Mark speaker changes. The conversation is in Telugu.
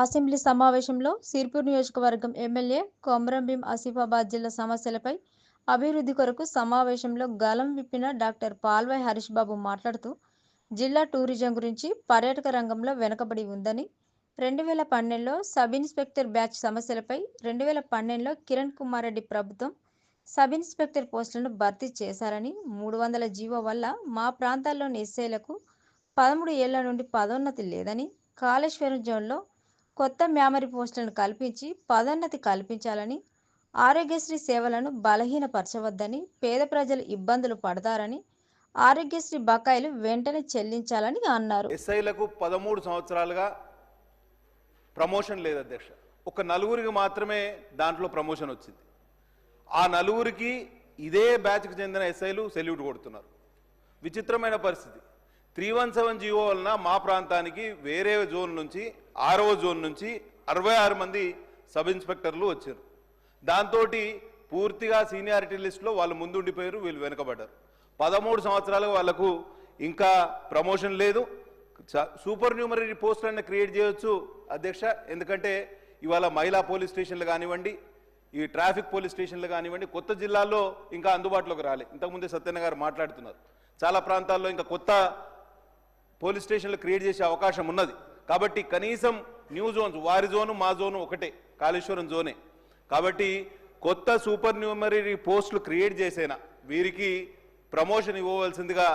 Speaker 1: అసెంబ్లీ సమావేశంలో సిర్పూర్ నియోజకవర్గం ఎమ్మెల్యే కొమరంభీం ఆసిఫాబాద్ జిల్లా సమస్యలపై అభివృద్ధి కొరకు సమావేశంలో గలం విప్పిన డాక్టర్ పాల్వాయ్ హరీష్ బాబు మాట్లాడుతూ జిల్లా టూరిజం గురించి పర్యాటక రంగంలో వెనుకబడి ఉందని రెండు వేల పన్నెండులో సబ్ ఇన్స్పెక్టర్ బ్యాచ్ సమస్యలపై రెండు వేల పన్నెండులో కిరణ్ కుమార్ రెడ్డి ప్రభుత్వం సబ్ ఇన్స్పెక్టర్ పోస్టులను భర్తీ చేశారని మూడు వందల జీవో వల్ల మా ప్రాంతాల్లోని ఎస్ఐలకు పదమూడు ఏళ్ళ నుండి పదోన్నతి లేదని కాళేశ్వరం జోన్లో కొత్త మెమరీ పోస్టులను కల్పించి పదోన్నతి కల్పించాలని ఆరోగ్యశ్రీ సేవలను బలహీనపరచవద్దని పేద ప్రజలు ఇబ్బందులు పడతారని ఆరోగ్యశ్రీ బకాయిలు వెంటనే చెల్లించాలని అన్నారు.
Speaker 2: ఎస్ఐలకు పదమూడు సంవత్సరాలుగా ప్రమోషన్ లేదు అధ్యక్ష. ఒక నలుగురికి మాత్రమే దాంట్లో ప్రమోషన్ వచ్చింది. ఆ నలుగురికి ఇదే బ్యాచ్కి చెందిన ఎస్ఐలు సెల్యూట్ కొడుతున్నారు. విచిత్రమైన పరిస్థితి. త్రీ వన్ సెవెన్ జీవో వలన మా ప్రాంతానికి వేరే జోన్ నుంచి ఆరవ జోన్ నుంచి అరవై ఆరు మంది సబ్ ఇన్స్పెక్టర్లు వచ్చారు. దాంతో పూర్తిగా సీనియారిటీ లిస్టులో వాళ్ళు ముందుండిపోయారు వీళ్ళు వెనుకబడ్డారు. పదమూడు సంవత్సరాలుగా వాళ్ళకు ఇంకా ప్రమోషన్ లేదు. చ- సూపర్ న్యూమరీ పోస్టులన్నీ క్రియేట్ చేయొచ్చు అధ్యక్ష ఎందుకంటే ఇవాళ మహిళా పోలీస్ స్టేషన్లు కానివ్వండి ఈ ట్రాఫిక్ పోలీస్ స్టేషన్లు కానివ్వండి కొత్త జిల్లాల్లో ఇంకా అందుబాటులోకి రాలే. ఇంతకుముందే సత్యన్న గారు మాట్లాడుతున్నారు. చాలా ప్రాంతాల్లో ఇంకా కొత్త పోలీస్ స్టేషన్లు క్రియేట్ చేసే అవకాశం ఉన్నది. కాబట్టి కనీసం న్యూ జోన్స్ వారి జోను మా జోను ఒకటే కాళేశ్వరం జోనే. కాబట్టి కొత్త సూపర్ న్యూమరీ పోస్టులు క్రియేట్ చేసేనా వీరికి ప్రమోషన్ ఇవ్వవలసిందిగా